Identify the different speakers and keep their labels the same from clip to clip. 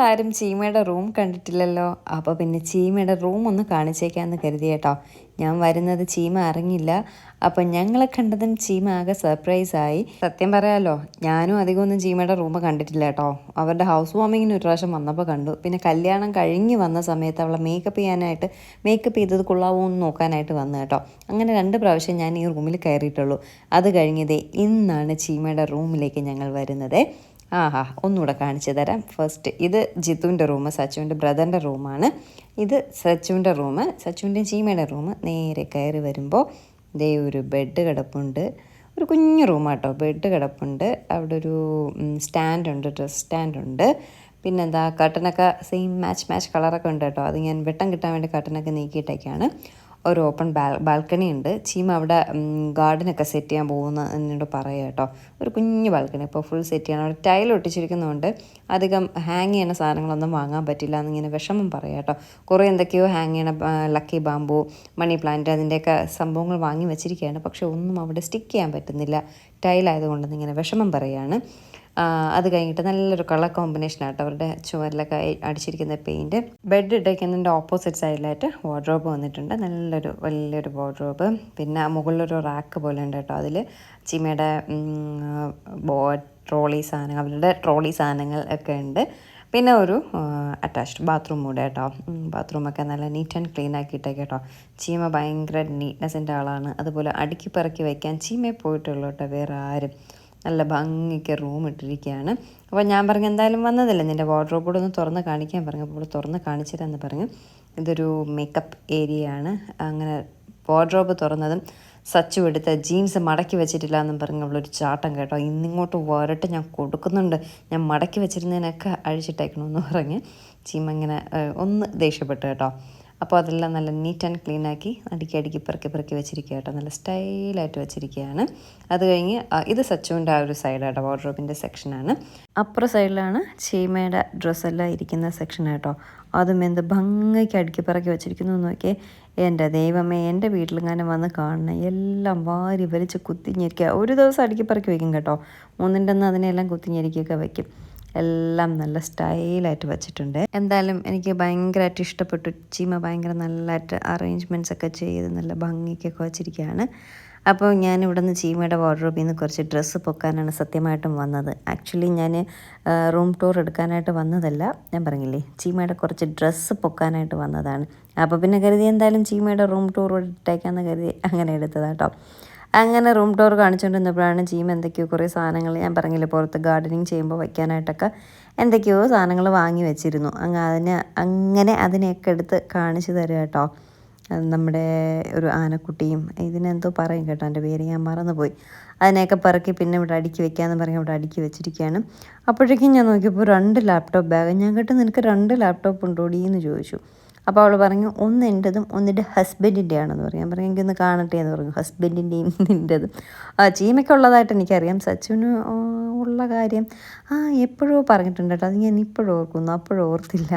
Speaker 1: നിങ്ങളാരും ചീമയുടെ റൂം കണ്ടിട്ടില്ലല്ലോ? അപ്പോൾ പിന്നെ ചീമയുടെ റൂം ഒന്ന് കാണിച്ചേക്കാമെന്ന് കരുതി കേട്ടോ. ഞാൻ വരുന്നത് ചീമ അറിഞ്ഞില്ല. അപ്പം ഞങ്ങളെ കണ്ടതും ചീമ ആകെ സർപ്രൈസായി സത്യം പറയാലോ ഞാനും അധികമൊന്നും ചീമയുടെ റൂം കണ്ടിട്ടില്ല കേട്ടോ. അവരുടെ ഹൗസ് വാമിങ്ങിന് ഒരു പ്രാവശ്യം വന്നപ്പോൾ കണ്ടു. പിന്നെ കല്യാണം കഴിഞ്ഞ് വന്ന സമയത്ത് അവളെ മേക്കപ്പ് ചെയ്യാനായിട്ട് മേക്കപ്പ് ചെയ്തത് കൊള്ളാവോ എന്ന് നോക്കാനായിട്ട് വന്നു കേട്ടോ. അങ്ങനെ രണ്ട് പ്രാവശ്യം ഞാൻ ഈ റൂമിൽ കയറിയിട്ടുള്ളൂ. അത് കഴിഞ്ഞതേ ഇന്നാണ് ചീമയുടെ റൂമിലേക്ക് ഞങ്ങൾ വരുന്നത്. ആഹാ ഒന്നുകൂടെ കാണിച്ചു തരാം. ഫസ്റ്റ് ഇത് ജിത്തുവിന്റെ റൂം സച്ചുവിന്റെ ബ്രദറിന്റെ റൂമാണ് ഇത് സച്ചുവിന്റെ റൂം സച്ചുവിന്റെയും ചീമയുടെ റൂം നേരെ കയറി വരുമ്പോൾ ദേ ഒരു ബെഡ് കിടപ്പുണ്ട്. ഒരു കുഞ്ഞു റൂമാട്ടോ ബെഡ് കിടപ്പുണ്ട്. അവിടെ ഒരു സ്റ്റാൻഡുണ്ട് ഡ്രസ് സ്റ്റാൻഡുണ്ട് പിന്നെന്താ കട്ടനൊക്കെ സെയിം മാച്ച് മാച്ച് കളറൊക്കെ ഉണ്ട് കേട്ടോ. അത് ഞാൻ വെട്ടം കിട്ടാൻ വേണ്ടി കട്ടനൊക്കെ നീക്കിയിട്ടൊക്കെയാണ്. ഒരു ഓപ്പൺ ബാൽ ബാൽക്കണി ഉണ്ട്. ചീമ അവിടെ ഗാർഡനൊക്കെ സെറ്റ് ചെയ്യാൻ പോകുന്ന എന്നോട് പറയുക കേട്ടോ. ഒരു കുഞ്ഞു ബാൽക്കണി. ഇപ്പോൾ ഫുൾ സെറ്റ് ചെയ്യണം. അവിടെ ടൈൽ ഒട്ടിച്ചിരിക്കുന്നതുകൊണ്ട് അധികം ഹാങ് ചെയ്യുന്ന സാധനങ്ങളൊന്നും വാങ്ങാൻ പറ്റില്ല എന്നിങ്ങനെ വിഷമം പറയാം കേട്ടോ. കുറേ എന്തൊക്കെയോ ഹാങ് ചെയ്യണ ലക്കി ബാമ്പു മണി പ്ലാന്റ് അതിന്റെയൊക്കെ സംഭവങ്ങൾ വാങ്ങി വെച്ചിരിക്കുകയാണ്. പക്ഷേ ഒന്നും അവിടെ സ്റ്റിക്ക് ചെയ്യാൻ പറ്റുന്നില്ല. ടൈലായതുകൊണ്ടെന്ന് ഇങ്ങനെ വിഷമം പറയുകയാണ്. അത് കഴിഞ്ഞിട്ട് നല്ലൊരു കളർ കോമ്പിനേഷൻ ആയിട്ട് അവരുടെ ചുവരിലൊക്കെ അടിച്ചിരിക്കുന്ന പെയിന്റ് ബെഡ് ഇട്ടേക്കുന്നതിന്റെ ഓപ്പോസിറ്റ് സൈഡിലായിട്ട് വാർഡ്രോബ് വന്നിട്ടുണ്ട്. നല്ലൊരു വലിയൊരു വാർഡ്രോബ് പിന്നെ മുകളിലൊരു റാക്ക് പോലെ ഉണ്ട് കേട്ടോ അതിൽ ചിമയുടെ ബോ ട്രോളി സാധനങ്ങൾ അവരുടെ ട്രോളി സാധനങ്ങൾ ഒക്കെ ഉണ്ട്. പിന്നെ ഒരു അറ്റാച്ച്ഡ് ബാത്റൂം കൂടെ കേട്ടോ. ബാത്റൂമൊക്കെ നല്ല നീറ്റ് ആൻഡ് ക്ലീൻ ആക്കിയിട്ടേ കേട്ടോ. ചീമ ഭയങ്കര നീറ്റ്നെസ്സിന്റെ ആളാണ്. അതുപോലെ അടുക്കി പറക്കി വയ്ക്കാൻ ചീമയെ പോയിട്ടുള്ളൂ കേട്ടോ വേറെ ആരും. നല്ല ഭംഗിക്ക് റൂം ഇട്ടിരിക്കുകയാണ്. അപ്പോൾ ഞാൻ പറഞ്ഞു എന്തായാലും വന്നതല്ലേ? നിന്റെ വാർഡ്രോബ് കൂടെ ഒന്ന് തുറന്ന് കാണിക്കാൻ പറഞ്ഞു. അപ്പോൾ തുറന്ന് കാണിച്ചിട്ടെന്ന് പറഞ്ഞു. ഇതൊരു മേക്കപ്പ് ഏരിയ ആണ്. അങ്ങനെ വാർഡ്രോബ് തുറന്നതും സച്ചു എടുത്ത ജീൻസ് മടക്കി വെച്ചിട്ടില്ല എന്നും പറഞ്ഞ് അവളൊരു ചാട്ടം കേട്ടോ. ഇന്നിങ്ങോട്ട് വരട്ട് ഞാൻ കൊടുക്കുന്നുണ്ട്. ഞാൻ മടക്കി വെച്ചിരുന്നതിനൊക്കെ അഴിച്ചിട്ടേക്കണമെന്ന് പറഞ്ഞ് ചീമ ഇങ്ങനെ ഒന്ന് ദേഷ്യപ്പെട്ടു കേട്ടോ. അപ്പോൾ അതെല്ലാം നല്ല നീറ്റ് ആൻഡ് ക്ലീൻ ആക്കി അടുക്കി അടുക്കി പെറുക്കി പെറുക്കി വെച്ചിരിക്കുക കേട്ടോ. നല്ല സ്റ്റൈലായിട്ട് വെച്ചിരിക്കുകയാണ്. അത് കഴിഞ്ഞ് ഇത് സച്ചുവിന്റെ ആ ഒരു സൈഡാട്ടോ വാർഡ്രോബിന്റെ സെക്ഷനാണ് അപ്പുറ സൈഡിലാണ് ചീമയുടെ ഡ്രസ്സെല്ലാം ഇരിക്കുന്ന സെക്ഷൻ കേട്ടോ അതും എന്ത് ഭംഗിക്ക് അടുക്കി പറക്കി വെച്ചിരിക്കുന്നു നോക്കിയേ. എന്റെ ദൈവമേ എന്റെ വീട്ടിലെങ്ങാനും വന്ന് കാണണം. എല്ലാം വാരി വലിച്ച് കുത്തിഞ്ഞിരിക്കുക. ഒരു ദിവസം അടുക്കി പറക്കി വയ്ക്കും കേട്ടോ. മൂന്നിന്റെ അന്ന് അതിനെല്ലാം കുത്തിഞ്ഞിരിക്കുകയൊക്കെ വയ്ക്കും എല്ലാം നല്ല സ്റ്റൈലായിട്ട് വെച്ചിട്ടുണ്ട്. എന്തായാലും എനിക്ക് ഭയങ്കരമായിട്ട് ഇഷ്ടപ്പെട്ടു. ചീമ ഭയങ്കര നല്ലതായിട്ട് അറേഞ്ച്മെന്റ്സ് ഒക്കെ ചെയ്ത് നല്ല ഭംഗിക്കൊക്കെ വെച്ചിരിക്കുകയാണ്. അപ്പോൾ ഞാൻ ഇവിടെ നിന്ന് ചീമയുടെ വാർഡ്രോബിൽ നിന്ന് കുറച്ച് ഡ്രസ്സ് പൊക്കാനാണ് സത്യമായിട്ടും വന്നത്. ആക്ച്വലി ഞാൻ റൂം ടൂർ എടുക്കാനായിട്ട് വന്നതല്ല. ഞാൻ പറഞ്ഞില്ലേ ചീമയുടെ കുറച്ച് ഡ്രസ്സ് പൊക്കാനായിട്ട് വന്നതാണ്. അപ്പോൾ പിന്നെ കരുതി എന്തായാലും ചീമയുടെ റൂം ടൂർ ഇട്ടേക്കാന്ന് കരുതി അങ്ങനെ എടുത്തതാട്ടോ അങ്ങനെ റൂം ടൂർ കാണിച്ചുകൊണ്ടിരുന്നപ്പോഴാണ് ജീം എന്തൊക്കെയോ കുറേ സാധനങ്ങൾ ഞാൻ പറഞ്ഞില്ല പുറത്ത് ഗാർഡനിങ് ചെയ്യുമ്പോൾ വയ്ക്കാനായിട്ടൊക്കെ എന്തൊക്കെയോ സാധനങ്ങൾ വാങ്ങി വെച്ചിരുന്നു. അങ്ങ് അതിന് അങ്ങനെ അതിനെയൊക്കെ എടുത്ത് കാണിച്ചു തരിക കേട്ടോ നമ്മുടെ ഒരു ആനക്കുട്ടിയും ഇതിനെന്തോ പറയും കേട്ടോ എന്റെ പേര് ഞാൻ മറന്നുപോയി. അതിനെയൊക്കെ പറക്കി പിന്നെ ഇവിടെ അടുക്കി വെക്കാമെന്ന് പറഞ്ഞ് ഇവിടെ അടുക്കി വെച്ചിരിക്കുകയാണ്. അപ്പോഴേക്കും ഞാൻ നോക്കിയപ്പോൾ രണ്ട് ലാപ്ടോപ്പ് ബാഗ് ഞാൻ കേട്ടോ നിനക്ക് രണ്ട് ലാപ്ടോപ്പ് ഉണ്ടോടി എന്ന് ചോദിച്ചു. അപ്പോൾ അവൾ പറഞ്ഞു ഒന്ന് എന്റെതും ഒന്നിന്റെ ഹസ്ബൻഡിന്റെ ആണെന്ന് പറയും ഞാൻ പറഞ്ഞു എനിക്കൊന്ന് കാണട്ടെ എന്ന് പറഞ്ഞു. ഹസ്ബൻഡിന്റെയും നിന്റെതും ആ ചീമയ്ക്ക് ഉള്ളതായിട്ട് എനിക്കറിയാം. സച്ചുവിന് ഉള്ള കാര്യം ആ എപ്പോഴോ പറഞ്ഞിട്ടുണ്ട് കേട്ടോ. അത് ഞാൻ ഇപ്പോഴും ഓർക്കുന്നു. അപ്പോഴും ഓർത്തില്ല.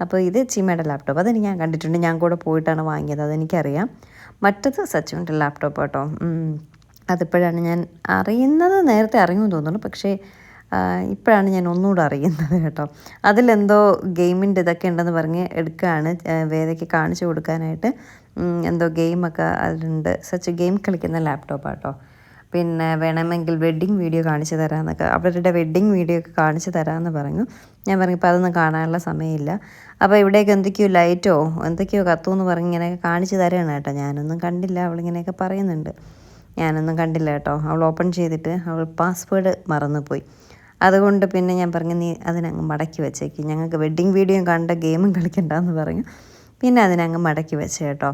Speaker 1: അപ്പോൾ ഇത് ചീമയുടെ ലാപ്ടോപ്പ്. അതെനിക്ക് ഞാൻ കണ്ടിട്ടുണ്ട്. ഞാൻ കൂടെ പോയിട്ടാണ് വാങ്ങിയത്. അതെനിക്കറിയാം. മറ്റത് സച്ചുവിന്റെ ലാപ്ടോപ്പ് കേട്ടോ. അതിപ്പോഴാണ് ഞാൻ അറിയുന്നത്. നേരത്തെ അറിയുമെന്ന് തോന്നുന്നു. പക്ഷേ ഇപ്പോഴാണ് ഞാൻ ഒന്നുകൂടെ അറിയുന്നത് കേട്ടോ. അതിലെന്തോ ഗെയിമിന്റെ ഇതൊക്കെ ഉണ്ടെന്ന് പറഞ്ഞ് എടുക്കുകയാണ്. വേദയ്ക്ക് കാണിച്ചു കൊടുക്കാനായിട്ട് എന്തോ ഗെയിമൊക്കെ അതിലുണ്ട്. സച്ച് ഗെയിം കളിക്കുന്ന ലാപ്ടോപ്പാട്ടോ പിന്നെ വേണമെങ്കിൽ വെഡ്ഡിങ് വീഡിയോ കാണിച്ചു തരാമെന്നൊക്കെ അവരുടെ വെഡ്ഡിങ് വീഡിയോ ഒക്കെ കാണിച്ചു തരാമെന്ന് പറഞ്ഞു. ഞാൻ പറഞ്ഞു ഇപ്പോൾ അതൊന്നും കാണാനുള്ള സമയമില്ല. അപ്പോൾ ഇവിടേക്ക് എന്തൊക്കെയോ ലൈറ്റോ എന്തൊക്കെയോ കത്തുമെന്ന് പറഞ്ഞ് ഇങ്ങനെയൊക്കെ കാണിച്ചു തരാണ് കേട്ടോ. ഞാനൊന്നും കണ്ടില്ല അവളിങ്ങനെയൊക്കെ പറയുന്നുണ്ട്. ഞാനൊന്നും കണ്ടില്ല കേട്ടോ. അവൾ ഓപ്പൺ ചെയ്തിട്ട് അവൾ പാസ്വേഡ് മറന്നുപോയി. അതുകൊണ്ട് പിന്നെ ഞാൻ പറഞ്ഞു നീ അതിനങ്ങ് മടക്കി വെച്ചേക്ക്. ഞങ്ങൾക്ക് വെഡ്ഡിങ് വീഡിയോ കണ്ട ഗെയിമും കളിക്കണ്ടെന്ന് പറഞ്ഞു. പിന്നെ അതിനങ്ങ് മടക്കി വെച്ച് കേട്ടോ.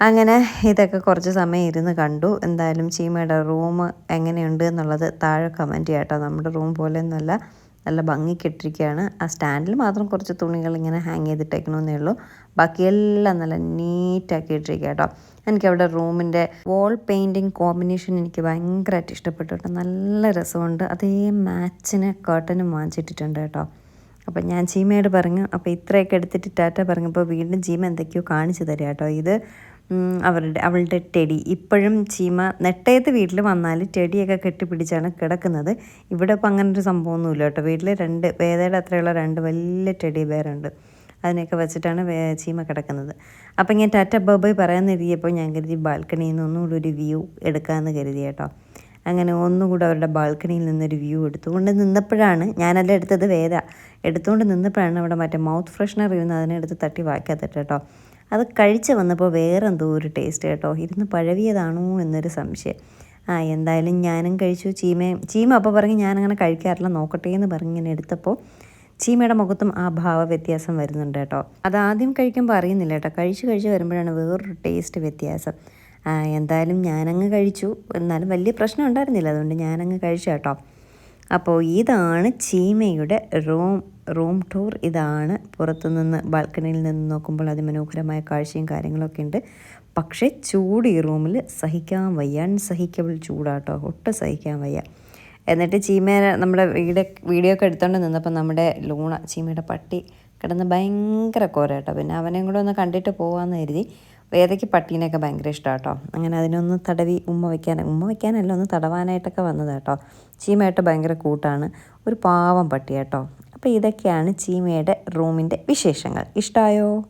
Speaker 1: അങ്ങനെ ഇതൊക്കെ കുറച്ച് സമയം ഇരുന്ന് കണ്ടു. എന്തായാലും ചീമയുടെ റൂം എങ്ങനെയുണ്ട് എന്നുള്ളത് താഴെ കമന്റ് ചെയ്യാം കേട്ടോ. നമ്മുടെ റൂം പോലെയൊന്നുമല്ല. നല്ല ഭംഗിക്കിട്ടിരിക്കുകയാണ്. ആ സ്റ്റാൻഡിൽ മാത്രം കുറച്ച് തുണികൾ ഇങ്ങനെ ഹാങ് ചെയ്തിട്ടേക്കണമെന്നേ ഉള്ളൂ. ബാക്കിയെല്ലാം നല്ല നീറ്റാക്കി ഇട്ടിരിക്കുക കേട്ടോ എനിക്കവിടെ റൂമിന്റെ വോൾ പെയിന്റിങ് കോമ്പിനേഷൻ എനിക്ക് ഭയങ്കരമായിട്ട് ഇഷ്ടപ്പെട്ടു കേട്ടോ നല്ല രസമുണ്ട്. അതേ മാച്ചിന് കേട്ടനും വാങ്ങിച്ചിട്ടിട്ടുണ്ട് കേട്ടോ അപ്പം ഞാൻ ചീമയോട് പറഞ്ഞു അപ്പോൾ ഇത്രയൊക്കെ എടുത്തിട്ട് ടാറ്റ പറഞ്ഞപ്പോൾ വീണ്ടും ചീമ എന്തൊക്കെയോ കാണിച്ചു തരാം കേട്ടോ ഇത്. അവരുടെ അവളുടെ ടെടി ഇപ്പോഴും ചീമ നെട്ടയത്ത് വീട്ടിൽ വന്നാൽ ടെടിയൊക്കെ കെട്ടിപ്പിടിച്ചാണ് കിടക്കുന്നത്. ഇവിടെ ഇപ്പം അങ്ങനെ ഒരു സംഭവമൊന്നുമില്ല കേട്ടോ. വീട്ടിൽ രണ്ട് വേദയുടെ അത്രയുള്ള രണ്ട് വലിയ ടെടി ബെയറുണ്ട്. അതിനെയൊക്കെ വെച്ചിട്ടാണ് ചീമ കിടക്കുന്നത്. അപ്പം ഇങ്ങനെ ടാറ്റ ബബൈ പറയാൻ എഴുതിയപ്പോൾ ഞാൻ കരുതി ബാൽക്കണിയിൽ നിന്ന് ഒന്നുകൂടി ഒരു വ്യൂ എടുക്കാമെന്ന് കരുതി കേട്ടോ. അങ്ങനെ ഒന്നുകൂടെ അവരുടെ ബാൽക്കണിയിൽ നിന്നൊരു വ്യൂ എടുത്തുകൊണ്ട് നിന്നപ്പോഴാണ് ഞാനല്ല എടുത്തത് വേദ. എടുത്തുകൊണ്ട് നിന്നപ്പോഴാണ് അവിടെ മറ്റേ മൗത്ത് ഫ്രഷ്നർ ഇരുന്ന് അതിനെടുത്ത് തട്ടി വാക്കാത്തിട്ട് കേട്ടോ. അത് കഴിച്ച് വന്നപ്പോൾ വേറെ എന്തോ ഒരു ടേസ്റ്റ് കേട്ടോ. ഇരുന്ന് പഴവിയതാണോ എന്നൊരു സംശയം. ആ എന്തായാലും ഞാനും കഴിച്ചു. ചീമയും ചീമ അപ്പോൾ പറഞ്ഞ് ഞാനങ്ങനെ കഴിക്കാറില്ല നോക്കട്ടെ എന്ന് പറഞ്ഞ് ഇങ്ങനെ എടുത്തപ്പോൾ ചീമയുടെ മുഖത്തും ആ ഭാവ വ്യത്യാസം വരുന്നുണ്ട് കേട്ടോ. അത് ആദ്യം കഴിക്കുമ്പോൾ അറിയുന്നില്ല കേട്ടോ. കഴിച്ച് കഴിച്ച് വരുമ്പോഴാണ് വേറൊരു ടേസ്റ്റ് വ്യത്യാസം. ആ, എന്തായാലും ഞാനങ്ങ് കഴിച്ചു. എന്നാലും വലിയ പ്രശ്നം ഉണ്ടായിരുന്നില്ല. അതുകൊണ്ട് ഞാനങ്ങ് കഴിച്ചു കേട്ടോ. അപ്പോൾ ഇതാണ് ചീമയുടെ റൂം റൂം ടൂർ ഇതാണ്. പുറത്തുനിന്ന് ബാൽക്കണിയിൽ നിന്ന് നോക്കുമ്പോൾ അതിമനോഹരമായ കാഴ്ചയും കാര്യങ്ങളൊക്കെ ഉണ്ട്. പക്ഷേ ചൂട് ഈ റൂമിൽ സഹിക്കാൻ വയ്യ. അൺസഹിക്കബിൾ ചൂടാട്ടോ. ഒട്ടും സഹിക്കാൻ വയ്യ. എന്നിട്ട് ചീമേനെ നമ്മുടെ വീഡിയോ വീഡിയോ ഒക്കെ എടുത്തോണ്ട് നിന്നപ്പോൾ നമ്മുടെ ലൂണ ചീമയുടെ പട്ടി കിടന്ന് ഭയങ്കര കോരാട്ടോ പിന്നെ അവനെയും കൂടെ ഒന്ന് കണ്ടിട്ട് പോകാമെന്ന് കരുതി. വേദയ്ക്ക് പട്ടീനെയൊക്കെ ഭയങ്കര ഇഷ്ടമാട്ടോ അങ്ങനെ അതിനൊന്ന് തടവി ഉമ്മ വയ്ക്കാൻ ഉമ്മ വയ്ക്കാനല്ല ഒന്ന് തടവാനായിട്ടൊക്കെ വന്നത് കേട്ടോ ചീമയായിട്ട് ഭയങ്കര കൂട്ടാണ്. ഒരു പാവം പട്ടി കേട്ടോ അപ്പോൾ ഇതൊക്കെയാണ് ചീമയുടെ റൂമിന്റെ വിശേഷങ്ങൾ. ഇഷ്ടമായോ